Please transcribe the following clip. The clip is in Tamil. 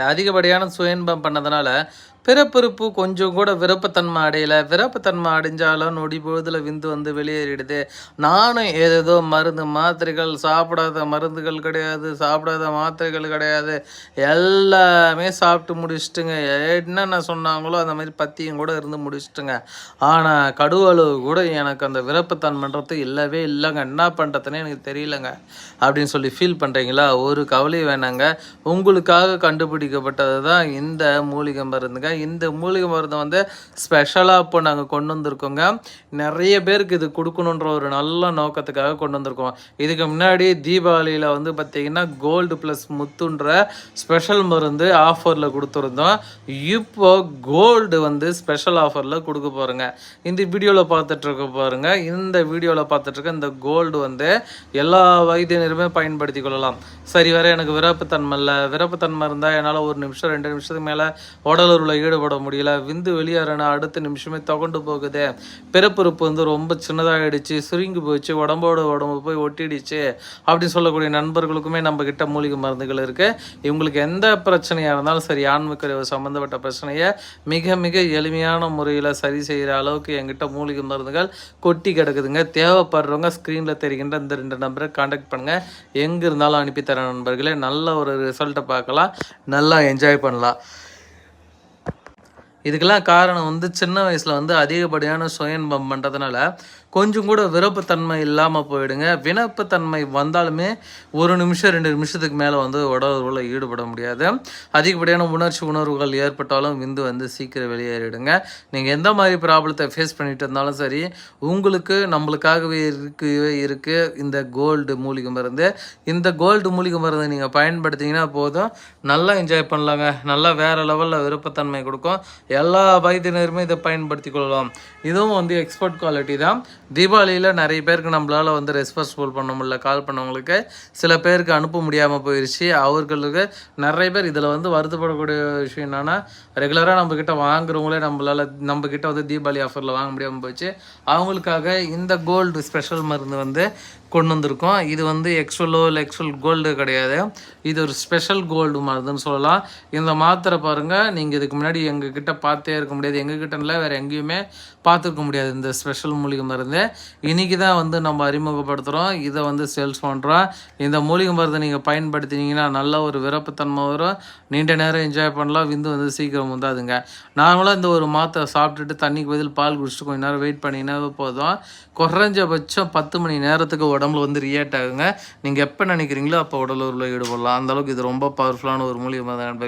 அதிகப்படியான சுயன்பம் பண்ணதுனால பிறப்பிறப்பு கொஞ்சம் கூட விருப்பத்தன்மை அடையலை. விருப்பத்தன்மை அடைஞ்சாலும் நொடி பொழுதுல விந்து வந்து வெளியேறிடுது. நானும் ஏதேதோ மருந்து மாத்திரைகள் சாப்பிடாத மருந்துகள் கிடையாது சாப்பிடாத மாத்திரைகள் கிடையாது. எல்லாமே சாப்பிட்டு முடிச்சிட்டுங்க. என்னென்ன சொன்னாங்களோ அந்த மாதிரி பத்தியும் கூட இருந்து முடிச்சிட்டுங்க. ஆனால் கடுவளவு கூட எனக்கு அந்த விருப்பத்தன்மைன்றது இல்லவே இல்லைங்க. என்ன பண்ணுறதுனே எனக்கு தெரியலங்க. அப்படின்னு சொல்லி ஃபீல் பண்ணுறீங்களா ஒரு கவலை வேணாங்க. உங்களுக்காக கண்டுபிடிக்கப்பட்டது தான் இந்த மூலிகை மருந்துங்க. இந்த மூலிகை மருந்தை வந்து ஸ்பெஷலாக இப்போ நாங்கள் கொண்டு வந்திருக்கோங்க. நிறைய பேருக்கு இது கொடுக்கணுன்ற ஒரு நல்ல நோக்கத்துக்காக கொண்டு வந்திருக்கோம். இதுக்கு முன்னாடி தீபாவளியில் வந்து பார்த்திங்கன்னா கோல்டு ப்ளஸ் முத்துன்ற ஸ்பெஷல் மருந்து ஆஃபரில் கொடுத்துருந்தோம். இப்போ கோல்டு வந்து ஸ்பெஷல் ஆஃபரில் கொடுக்க போகிறோங்க இந்த வீடியோவில் பார்த்துட்ருக்க பாருங்க. இந்த வீடியோவில் பார்த்துட்ருக்க இந்த கோல்டு வந்து எல்லா வயதினருமே பயன்படுத்தி கொள்ளலாம். சரி வர எனக்கு விரப்புத்தன்மை இல்லை. விரப்புத்தன்மை இருந்தால் என்னால் ஒரு நிமிஷம் ரெண்டு நிமிஷத்துக்கு மேலே உடலூரில் ஈடுபட முடியல. விந்து வெளியேறனா அடுத்த நிமிஷமே தகண்டு போகுது. பிறப்புறுப்பு வந்து ரொம்ப சின்னதாகிடுச்சு சுருங்கி போயிடுச்சு உடம்போட உடம்பு போய் ஒட்டிடுச்சு. அப்படின்னு சொல்லக்கூடிய நண்பர்களுக்குமே நம்ம கிட்ட மூலிகை மருந்துகள் இருக்குது இவங்களுக்கு எந்த பிரச்சனையாக இருந்தாலும் சரி ஆன்மக்கறிவு சம்மந்தப்பட்ட பிரச்சனையை மிக மிக எளிமையான முறையில் சரி செய்கிற அளவுக்கு எங்கிட்ட மூலிகை மருந்துகள் கொட்டி கிடக்குதுங்க. தேவைப்படுறவங்க ஸ்க்ரீனில் தெரிகின்ற இந்த ரெண்டு நம்பரை காண்டாக்ட் பண்ணுங்கள் எங்கே இருந்தாலும் அனுப்பித்தர நண்பர்களே நல்ல ஒரு ரிசல்ட்டை பார்க்கலாம். நல்லா என்ஜாய் பண்ணலாம். இதுக்கெல்லாம் காரணம் வந்து சின்ன வயசில் வந்து அதிகப்படியான சுயன்பம் பண்ணுறதுனால கொஞ்சம் கூட விருப்பத்தன்மை இல்லாமல் போயிடுங்க. வினப்புத்தன்மை வந்தாலுமே ஒரு நிமிஷம் ரெண்டு நிமிஷத்துக்கு மேலே வந்து உடவுல ஈடுபட முடியாது. அதிகப்படியான உணர்ச்சி உணர்வுகள் ஏற்பட்டாலும் விந்து வந்து சீக்கிரம் வெளியேறிடுங்க. நீங்கள் எந்த மாதிரி ப்ராப்ளத்தை ஃபேஸ் பண்ணிட்டு இருந்தாலும் சரி உங்களுக்கு நம்மளுக்காகவே இருக்கவே இருக்குது இந்த கோல்டு மூலிகை மருந்து. இந்த கோல்டு மூலிகை மருந்து நீங்கள் பயன்படுத்திங்கன்னா போதும். நல்லா என்ஜாய் பண்ணலாங்க. நல்லா வேறு லெவலில் விருப்பத்தன்மை கொடுக்கும். எல்லா வயதினருமே இதை பயன்படுத்தி கொள்ளலாம். இதுவும் வந்து எக்ஸ்போர்ட் குவாலிட்டி தான். தீபாவளியில் நிறைய பேருக்கு நம்மளால் வந்து ரெஸ்பான்சிபிள் பண்ண முடியல. கால் பண்ணவங்களுக்கு சில பேருக்கு அனுப்ப முடியாமல் போயிடுச்சு அவர்களுக்கு நிறைய பேர் இதில் வந்து வருத்தப்படக்கூடிய விஷயம் என்னென்னா ரெகுலராக நம்மக்கிட்ட வாங்குறவங்களே நம்மளால் நம்மக்கிட்ட வந்து தீபாவளி ஆஃபரில் வாங்க முடியாமல் போச்சு. அவங்களுக்காக இந்த கோல்டு ஸ்பெஷல் மருந்து வந்து கொண்டு வந்திருக்கோம் இது வந்து எக்ஸ்வலோ இல்லை எக்ஸ்வல் கோல்டு கிடையாது. இது ஒரு ஸ்பெஷல் கோல்டு மருந்துன்னு சொல்லலாம். இந்த மாத்திரை பாருங்கள் நீங்கள் இதுக்கு முன்னாடி எங்ககிட்ட பார்த்தே இருக்க முடியாது. எங்ககிட்ட இல்லை வேறு எங்கேயுமே பார்த்துருக்க முடியாது இந்த ஸ்பெஷல் மூலிகை மருந்து. இன்றைக்கி தான் வந்து நம்ம அறிமுகப்படுத்துகிறோம் இதை வந்து சேல்ஸ் பண்ணுறோம் இந்த மூலிகை மருந்தை நீங்கள் பயன்படுத்தினீங்கன்னா நல்ல ஒரு விருப்பத்தன்மை வரும். நீண்ட நேரம் என்ஜாய் பண்ணலாம். விந்து வந்து சீக்கிரம் வந்தாதுங்க நார்மலாக இந்த ஒரு மாத்திரை சாப்பிட்டுட்டு தண்ணிக்கு பதில் பால் குடிச்சிட்டு கொஞ்ச நேரம் வெயிட் பண்ணிங்கன்னா போதும். குறைஞ்சபட்சம் பத்து மணி நேரத்துக்கு உடம்புல வந்து ரியாக்ட் ஆகுங்க. நீங்கள் எப்போ நினைக்கிறீங்களோ அப்போ உடல் உள்ள ஈடுபடலாம். அந்தளவுக்கு இது ரொம்ப பவர்ஃபுல்லான ஒரு மூலிகை தான்